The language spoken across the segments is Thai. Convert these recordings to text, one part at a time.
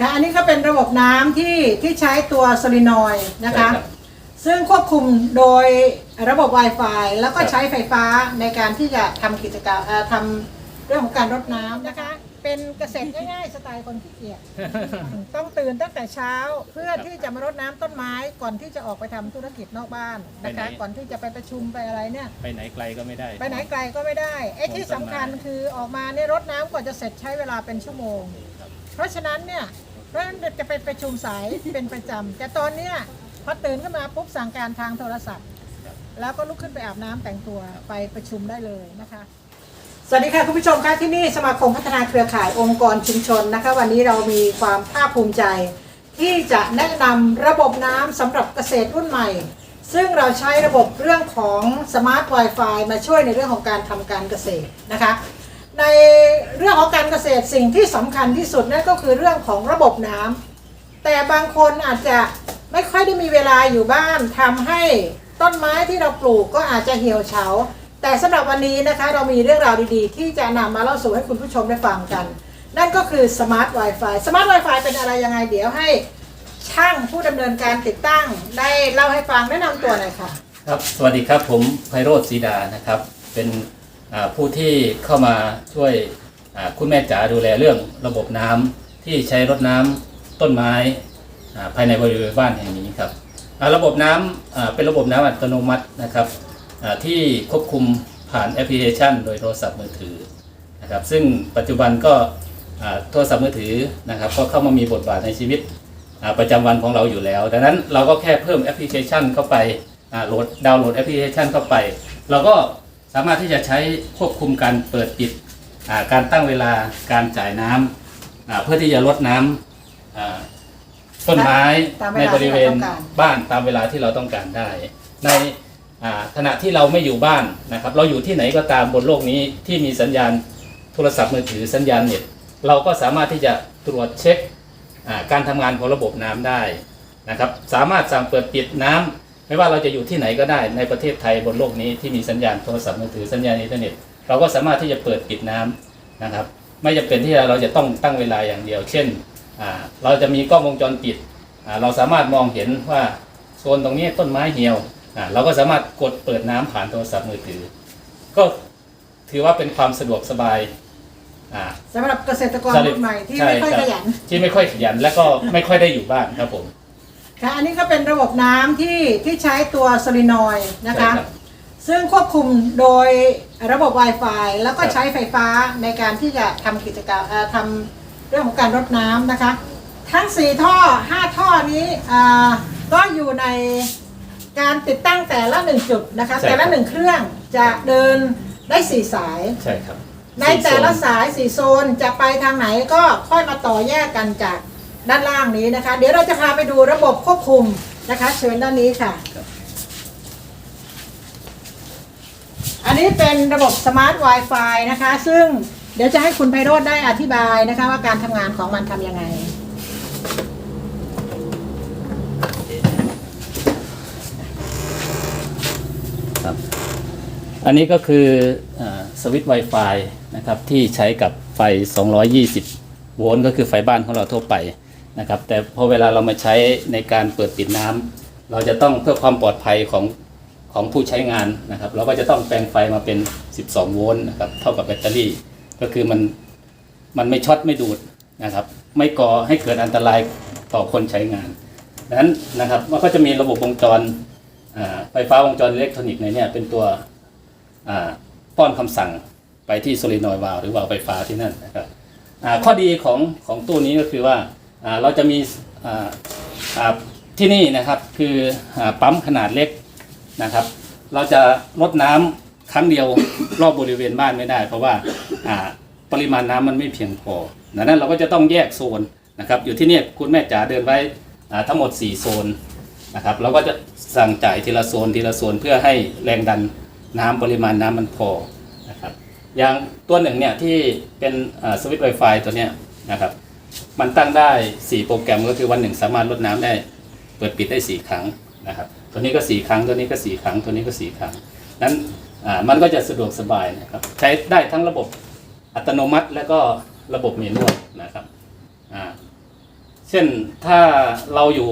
ค่ะอันนี้ก็เป็นระบบน้ำที่ที่ใช้ตัวโซลินอยด์นะคะ ใช่รับซึ่งควบคุมโดยระบบ Wi-Fi แล้วก็ครับใช้ไฟฟ้าในการที่จะทำกิจกรรมเอ่อทำเรื่องของการรดน้ำนะคะ เป็นเกษตรง่ายๆ สไตล์คนขี้เกียจ ต้องตื่นตั้งแต่เช้าเพื่อที่จะมารดน้ำต้นไม้ก่อนที่จะออกไปทำธุรกิจนอกบ้านนะคะก่อนที่จะไปประชุมไปอะไรเนี่ย ไปไหนไกลก็ไม่ได้ ไปไหนไกลก็ไม่ได้ไอ้ที่สำคัญคือออกมาเนี่ยรดน้ำกว่าจะเสร็จใช้เวลาเป็นชั่วโมง เพราะฉะนั้นเนี่ย เพราะฉะนั้นจะไปประชุมสายเป็นประจำแต่ตอนเนี้ยพอตื่นขึ้นมาปุ๊บสั่งการทางโทรศัพท์ แล้วก็ลุกขึ้นไปอาบน้ำแต่งตัวไปประชุมได้เลยนะคะ สวัสดีค่ะคุณผู้ชมค่ะที่นี่สมาคมพัฒนาเครือข่ายองค์กรชุมชนนะคะ วันนี้เรามีความภาคภูมิใจ ที่จะแนะนำระบบน้ำสำหรับเกษตรรุ่นใหม่ ซึ่งเราใช้ระบบเรื่องของสมาร์ท Wi-Fi มาช่วยในเรื่องของการทำการเกษตรนะคะ ในเรื่องของการเกษตรสิ่งที่สำคัญที่สุดนั่นก็คือเรื่องของระบบน้ำแต่บางคนอาจจะไม่ค่อยได้มีเวลาอยู่บ้านทำให้ต้นไม้ที่เราปลูกก็อาจจะเหี่ยวเฉา แต่สำหรับวันนี้นะคะเรามีเรื่องราวดีๆ ที่จะนำมาเล่าสู่ให้คุณผู้ชมได้ฟังกัน นั่นก็คือ Smart Wi-Fi Smart Wi-Fi เป็นอะไรยังไงเดี๋ยวให้ช่างผู้ดำเนินการติดตั้ง ได้เล่าให้ฟังแนะนำตัวหน่อยค่ะครับสวัสดีครับผมไพโรธศรีดานะครับเป็น ผู้ที่เข้ามาช่วยคุณแม่จ๋าดูแลเรื่องระบบน้ำที่ใช้รดน้ำต้นไม้ภายในบริเวณบ้านแห่งนี้ครับระบบน้ำอ่าเป็นระบบน้ำอัตโนมัตินะครับที่ควบคุมผ่านแอปพลิเคชัน โดยโทรศัพท์มือถือนะครับซึ่งปัจจุบันก็โทรศัพท์มือถือนะครับก็เข้ามามีบทบาทในชีวิตประจำวันของเราอยู่แล้ว ดังนั้นเราก็แค่เพิ่มแอปพลิเคชันเข้าไปโหลดดาวน์โหลดแอปพลิเคชันเข้าไป เราก็ สามารถที่จะใช้ควบคุมการเปิดปิดอ่าการตั้งเวลาการจ่ายน้ำอ่าเพื่อที่จะลดน้ำอ่าต้นไม้ตามเวในลาบริเวณที่เราต้องการบ้านตามเวลาที่เราต้องการได้ ในอ่าขณะที่เราไม่อยู่บ้านนะครับ เราอยู่ที่ไหนก็ตามบนโลกนี้ที่มีสัญญาณโทรศัพท์มือถือสัญญาณเน็ตเราก็สามารถที่จะตรวจเช็คอ่าการทำงานของระบบน้ำได้นะครับ สามารถสั่งเปิดปิดน้ำ ไม่ว่าเราจะอยู่ที่ไหนก็ได้ในประเทศไทยบนโลกนี้ที่มีสัญญาณโทรศัพท์มือถือสัญญาณอินเทอร์เน็ตเราก็สามารถที่จะเปิดปิดน้ำนะครับ ไม่จำเป็นที่เราจะต้องตั้งเวลาอย่างเดียว เช่นอ่าเราจะมีกล้องวงจรปิดอ่าเราสามารถมองเห็นว่าโซนตรงนี้ต้นไม้เหี่ยวอ่าเราก็สามารถกดเปิดน้ำผ่านโทรศัพท์มือถือ ก็ถือว่าเป็นความสะดวกสบายอ่าสำหรับเกษตรกรรุ่นใหม่ที่ใช่ไม่ค่อยรับขยันที่ไม่ค่อยขยันและก็ไม่ค่อยได้อยู่บ้านครับผม ค่ะอันนี้ก็เป็นระบบน้ำที่ที่ใช้ตัวโซลินอยด์นะคะ ใช่รับซึ่งควบคุมโดยระบบ Wi-Fi แล้วก็ครับ ใช้ไฟฟ้าในการที่จะทำกิจกรรมเอ่อทำเรื่องของการรดน้ำนะคะ ทั้ง 4 ท่อ 5 ท่อนี้อ่าก็อยู่ในการติดตั้งแต่ละ1จุดนะคะใช่ครับแต่ละ1เครื่องจะเดินได้ 4 สาย ใช่ครับในแต่ละสายสีโซนจะไปทางไหนก็ค่อยมาต่อแยกกันจาก ด้านล่างนี้นะคะ เดี๋ยวเราจะพาไปดูระบบควบคุมนะคะ เชิญด้านนี้ค่ะ อันนี้เป็นระบบสมาร์ท Wi-Fi นะคะ ซึ่งเดี๋ยวจะให้คุณไพโรธได้อธิบายนะคะ ว่าการทำงานของมันทำยังไง ครับอันนี้ก็คืออาสวิตช์ Wi-Fi นะครับที่ใช้กับไฟ 220 โวลต์ก็คือไฟบ้านของเราทั่วไป นะครับแต่พอเวลาเรามาใช้ในการเปิดปิดน้ำเราจะต้องเพื่อความปลอดภัยของของผู้ใช้งานนะครับ เราก็จะต้องแปลงไฟมาเป็น 12 โวลต์นะครับเท่ากับแบตเตอรี่ ก็คือมันมันไม่ช็อตไม่ดูดนะครับ ไม่ก่อให้เกิดอันตรายต่อคนใช้งานดังนั้นนะครับมันก็จะมีระบบวงจรอ่าไฟฟ้าวงจรอิเล็กทรอนิกส์ในเนี่ยเป็นตัวป้อนคำสั่งไปที่โซลินอยวาลหรือวาลไฟฟ้าที่นั่นนะครับข้อดีของของตู้นี้ก็คือว่า เราจะมีที่นี่นะครับคือปั๊มขนาดเล็กนะครับ เราจะลดน้ำครั้งเดียวรอบบริเวณบ้านไม่ได้ เพราะว่าปริมาณน้ำมันไม่เพียงพอดังนั้นเราก็จะต้องแยกโซนนะครับอยู่ที่นี่คุณแม่จ๋าเดินไว้ทั้งหมด 4 โซนนะครับเราก็จะสั่งจ่ายทีละโซนทีละโซนเพื่อให้แรงดันน้ำปริมาณน้ำมันพอนะครับอย่างตัวหนึ่งเนี่ยที่เป็นสวิตช์ไวไฟตัวเนี้ยนะครับ มันตั้งได้ 4 โปรแกรมก็คือวันหนึ่งสามารถลดน้ำได้ เปิดปิดได้ 4 ครั้งนะครับ ตัวนี้ก็ 4 ครั้ง ตัวนี้ก็ 4 ครั้ง ตัวนี้ก็ 4 ครั้ง นั้นมันก็จะสะดวกสบายนะครับ ใช้ได้ทั้งระบบอัตโนมัติ และก็ระบบเมนวลนะครับ เช่นถ้าเราอยู่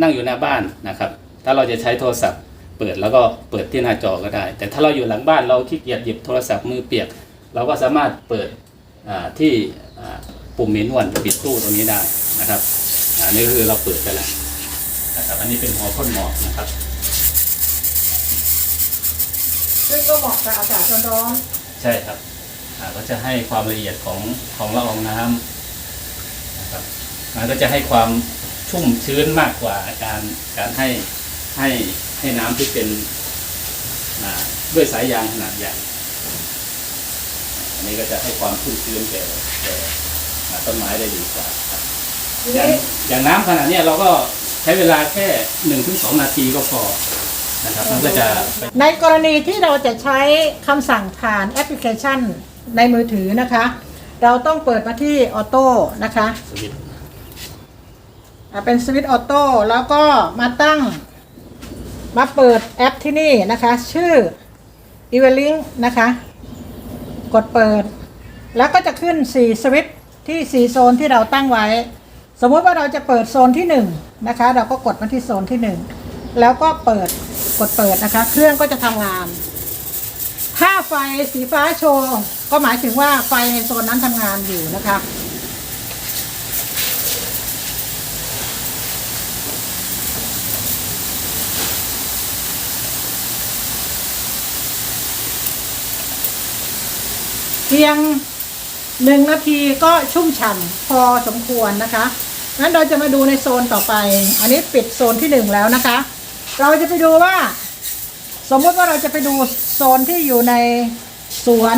นั่งอยู่หน้าบ้านนะครับ ถ้าเราจะใช้โทรศัพท์ เปิดแล้วก็เปิดที่หน้าจอก็ได้ แต่ถ้าเราอยู่หลังบ้านเราขี้เกียจหยิบโทรศัพท์มือเปียก เราก็สามารถเปิดที่ ปุ่มเมนวนปิดตู้ตรงนี้ได้นะครับอันนี้คือเราเปิดไปแล้วนะครับอันนี้เป็นหัวพ่นหมอกนะครับ ซึ่งก็เหมาะกับอากาศร้อนใช่ครับอ่าก็จะให้ความละเอียดของของละอองน้ำนะครับมันก็จะให้ความชุ่มชื้นมากกว่าการการให้ให้ให้น้ำที่เป็นอ่าด้วยสายยางขนาดใหญ่อันนี้ก็จะให้ความชุ่มชื้นแก่แก่อ่า ต้นไม้ได้ดีกว่าครับๆทีอย่างนี้อย่างน้ำขนาดเนี้ยเราก็ใช้เวลาแค่หนึ่งถึงสองนาทีก็พอนะครับมันก็จะในกรณีที่เราจะใช้คำสั่งผ่านแอปพลิเคชันในมือถือนะคะ เราต้องเปิดมาที่ออโต้นะคะสวิตช์อ่าเป็นสวิตช์ออโต้แล้วก็มาตั้งมาเปิดแอปที่นี่นะคะ ชื่อ e v a l i n k นะคะ กดเปิด แล้วก็จะขึ้น 4 สวิตช์ ที่ 4 โซนที่เราตั้งไว้ สมมุติว่าเราจะเปิดโซนที่1นะคะ เราก็กดมาที่โซนที่ 1 แล้วก็เปิดกดเปิดนะคะ เครื่องก็จะทำงาน ถ้าไฟสีฟ้าโชว์ก็หมายถึงว่าไฟในโซนนั้นทำงานอยู่นะคะเพียง หนึ่งนาทีก็ชุ่มฉ่ำพอสมควรนะคะงั้นเราจะมาดูในโซนต่อไป อันนี้ปิดโซนที่หนึ่งแล้วนะคะ เราจะไปดูว่า สมมติว่าเราจะไปดูโซนที่อยู่ในสวน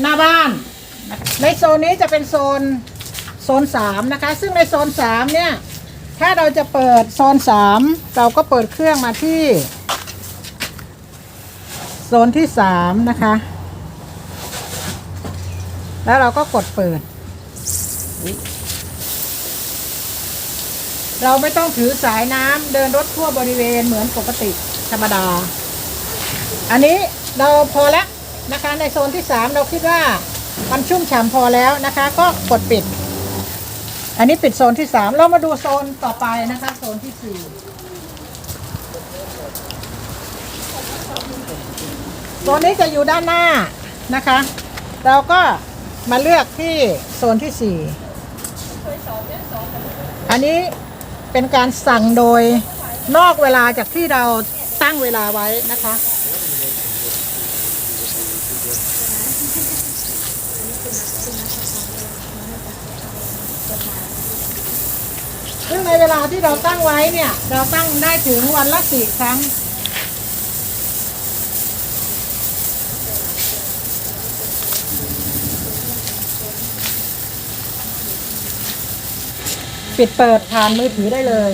หน้าบ้าน ในโซนนี้จะเป็นโซนโซนสามนะคะ ซึ่งในโซนสามเนี่ยถ้าเราจะเปิดโซนสามเราก็เปิดเครื่องมาที่ โซนที่สามนะคะ แล้วเราก็กดเปิด เราไม่ต้องถือสายน้ำเดินรถทั่วบริเวณเหมือนปกติธรรมดา อันนี้เราพอแล้วนะคะในโซนที่สามเราคิดว่ามันชุ่มฉ่ำพอแล้วนะคะ ก็กดปิด อันนี้ปิดโซนที่สามเรามาดูโซนต่อไปนะคะ โซนที่สี่โซนนี้จะอยู่ด้านหน้านะคะ เราก็ มาเลือกที่โซนที่สี่อันนี้เป็นการสั่งโดยนอกเวลาจากที่เราตั้งเวลาไว้นะคะ ซึ่งในเวลาที่เราตั้งไว้เนี่ย เราตั้งได้ถึงวันละสี่ครั้ง ปิดเปิดผ่านมือถือได้เลย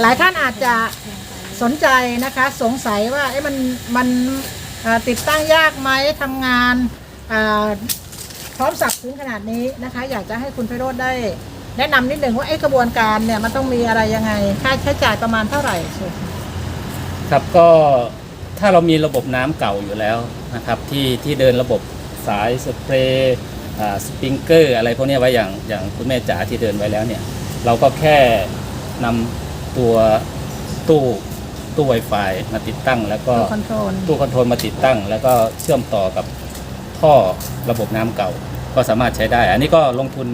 หลายท่านอาจจะสนใจนะคะ สงสัยว่าเอ๊ะมันมันติดตั้งยากไหมทำงานพร้อมสับถึงขนาดนี้นะคะ อยากจะให้คุณไพโรธได้ แนะนำนิดหนึ่งว่าไอ้กระบวนการเนี่ยมันต้องมีอะไรยังไง ค่าใช้จ่ายประมาณเท่าไหร่ครับก็ถ้าเรามีระบบน้ำเก่าอยู่แล้วนะครับ ที่ที่เดินระบบสายสเปรย์ สปริงเกอร์อะไรพวกเนี้ยไว้อย่างอย่างคุณแม่จ๋าที่เดินไว้แล้วเนี่ย เราก็แค่นำตัวตู้ตู้ Wi-Fi มาติดตั้ง แล้วก็คอนโทรลตู้คอนโทรลมาติดตั้ง แล้วก็เชื่อมต่อกับท่อระบบน้ำเก่า ก็สามารถใช้ได้ อันนี้ก็ลงทุน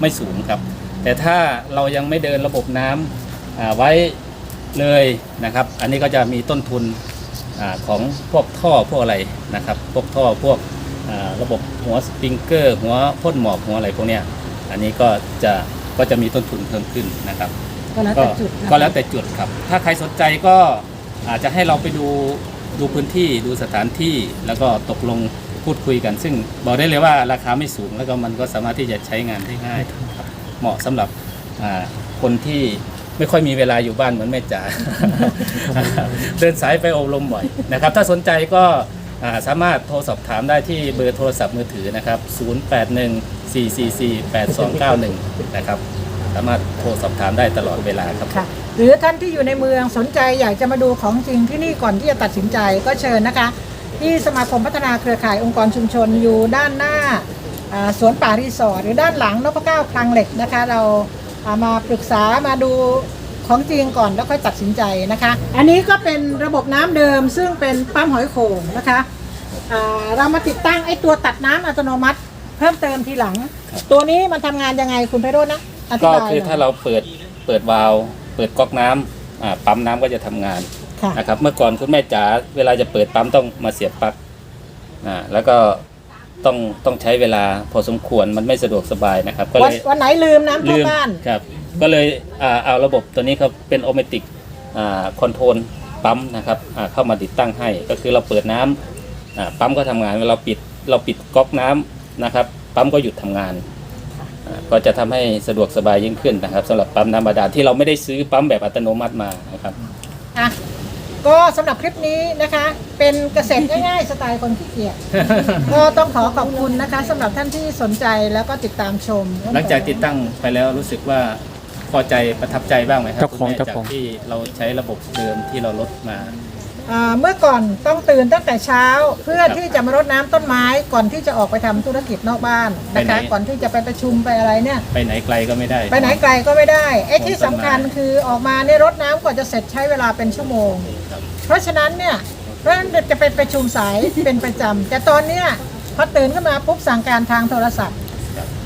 ไม่สูงครับ แต่ถ้าเรายังไม่เดินระบบน้ำอ่าไว้เลยนะครับ อันนี้ก็จะมีต้นทุนอาของพวกท่อพวกอะไรนะครับ พวกท่อพวกอ่า ระบบหัวสปริงเกอร์ หัวพ่นหมอกหัวอะไรพวกเนี้ยอันนี้ก็จะก็จะมีต้นทุนเพิ่มขึ้นนะครับ ก็แล้วก็แต่จุดนะคะก็แล้วแต่จุดครับ ถ้าใครสนใจก็อาจจะให้เราไปดูดูพื้นที่ดูสถานที่แล้วก็ตกลงพูดคุยกัน ซึ่งบอกได้เลยว่าราคาไม่สูงแล้วก็มันก็สามารถที่จะใช้งานได้ง่ายครับเหมาะสำหรับอ่าคนที่ไม่ค่อยมีเวลาอยู่บ้านเหมือนแม่จ๋าเดินสายไปอบรมบ่อยนะครับ ถ้าสนใจก็อ่า สามารถโทรสอบถามได้ที่เบอร์โทรศัพท์มือถือนะครับ 0814448291 นะครับ สามารถโทรสอบถามได้ตลอดเวลาครับ ค่ะหรือท่านที่อยู่ในเมืองสนใจอยากจะมาดูของจริงที่นี่ก่อนที่จะตัดสินใจก็เชิญนะคะ ที่สมาคมพัฒนาเครือข่ายองค์กรชุมชนอยู่ด้านหน้าอ่าสวนป่ารีสอร์ทหรือด้านหลังนพเก้าคลังเหล็กนะคะ เราอ่ามาปรึกษามาดู ของจริงก่อนแล้วค่อยตัดสินใจนะคะ อันนี้ก็เป็นระบบน้ำเดิมซึ่งเป็นปั๊มหอยโข่งนะคะอ่าเรามาติดตั้งไอ้ตัวตัดน้ำอัตโนมัติเพิ่มเติมทีหลัง ตัวนี้มันทำงานยังไงคุณไพโรจน์นะอธิก็บายคือหน่ถ้ายเราเปิดเปิดวาล์วเปิดก๊อกน้ำอ่าปั๊มน้ำก็จะทำงานค่ะ นะครับเมื่อก่อนคุณแม่จ๋าเวลาจะเปิดปั๊มต้องมาเสียบปลั๊กอ่าแล้วก็ต้องต้องใช้เวลาพอสมควรมันไม่สะดวกสบายนะครับ ก็วันเลยวันไหนลืมน้ำท่วมลืมบ้าน ครับ ก็เลยอ่าเอาระบบตัวนี้ครับเป็นออโตเมติกคอนโทรลปั๊มนะครับอ่าเข้ามาติดตั้งให้ก็คือเราเปิดน้ำอ่าปั๊มก็ทำงานเวลาเราปิดเราปิดก๊อกน้ำนะครับ ปั๊มก็หยุดทำงานอ่าก็จะทำให้สะดวกสบายยิ่งขึ้นนะครับสำหรับปั๊มน้ำบาดาลที่เราไม่ได้ซื้อปั๊มแบบอัตโนมัติมานะครับอะก็สำหรับคลิปนี้นะคะ เป็นเกษตรง่ายๆสไตล์คนขี้เกียจก็ต้องขอขอบคุณนะคะสำหรับท่านที่สนใจแล้วก็ติดตามชม หลังจากติดตั้งไปแล้วรู้สึกว่า พอใจประทับใจบ้างไหมครัเจ้าของณแม่เจ้าของจากที่เราใช้ระบบเดิมที่เราลดมา อ่าเมื่อก่อนต้องตื่นตั้งแต่เช้า เพื่อครับที่จะมารดน้ำต้นไม้ก่อนที่จะออกไปทำธุรกิจนอกบ้านนะไปไหนคะก่อนที่จะไปประชุมไปอะไรเนี่ย ไปไหนไกลก็ไม่ได้ ไปไหนไกลก็ไม่ได้ไอ้ที่ผมต้นสำคัญไม้คือออกมาเนี่ยรดน้ำกว่าจะเสร็จใช้เวลาเป็นชั่วโมง ครับ เพราะฉะนั้นเนี่ยเพราะฉะนั้นจะไปประชุมสาย เป็นประจำแต่ตอนเนี้ยพอตื่นขึ้นมาปุ๊บสั่งการทางโทรศัพท์ครับ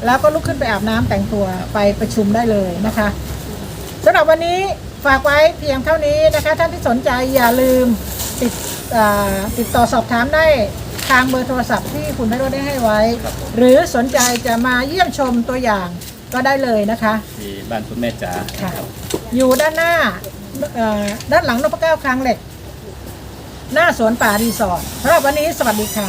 แล้วก็ลุกขึ้นไปอาบน้ำแต่งตัวไปประชุมได้เลยนะคะสำหรับวันนี้ฝากไว้เพียงเท่านี้นะคะ ท่านที่สนใจอย่าลืมติดอ่าติดต่อสอบถามได้ทางเบอร์โทรศัพท์ที่คุณไพโรจน์ได้ให้ไว้ ครับผม หรือสนใจจะมาเยี่ยมชมตัวอย่างก็ได้เลยนะคะ ที่บ้านคุณแม่จ๋าค่ะ อยู่ด้านหน้าเอ่อด้านหลังนพเก้าคลังเหล็ก หน้าสวนป่ารีสอร์ทสำหรับวันนี้สวัสดีค่ะ